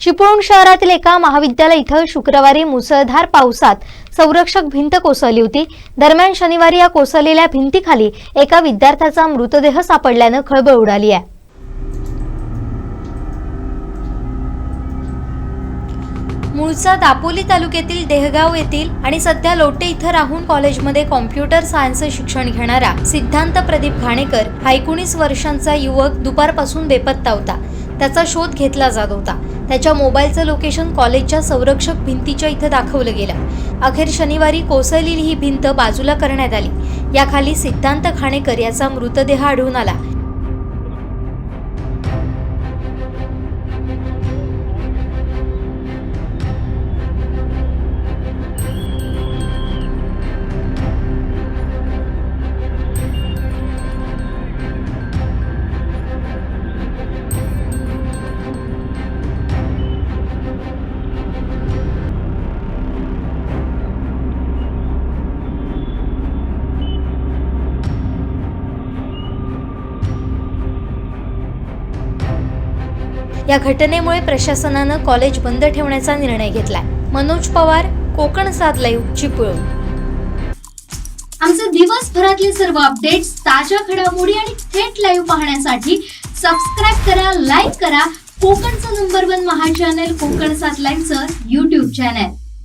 चिपळूण शहरातील एका महाविद्यालय इथं शुक्रवारी मुसळधार पावसात संरक्षक भिंत कोसळली होती. दरम्यान शनिवारी या कोसळलेल्या भिंतीखाली एका विद्यार्थ्याचा मृतदेह सापडल्यानं खळबळ उडाली आहे. मूळचा दापोली तालुक्यातील देहगाव येथील आणि सध्या लोटे इथं राहून कॉलेजमध्ये कॉम्प्युटर सायन्सचं शिक्षण घेणारा सिद्धांत प्रदीप घाणेकर हा एकोणीस वर्षांचा युवक दुपारपासून बेपत्ता होता. त्याचा शोध घेतला जात होता. त्याच्या मोबाईलचं लोकेशन कॉलेजच्या संरक्षक भिंतीच्या इथं दाखवलं गेलं. अखेर शनिवारी कोसळलेली ही भिंत बाजूला करण्यात आली. याखाली सिद्धांत खाणेकर याचा मृतदेह आढळून आला. या घटनेमुळे प्रशासनानं कॉलेज बंद ठेवण्याचा निर्णय घेतलाय. मनोज पवार कोकण सात लाईव्ह चिपळूण. आमचे दिवसभरातले सर्व अपडेट्स ताज्या घडामोडी आणि थेट लाईव्ह पाहण्यासाठी सबस्क्राईब करा लाईक करा. कोकणचं number one Maha channel Konkan सात लाईव्हचं युट्यूब चॅनल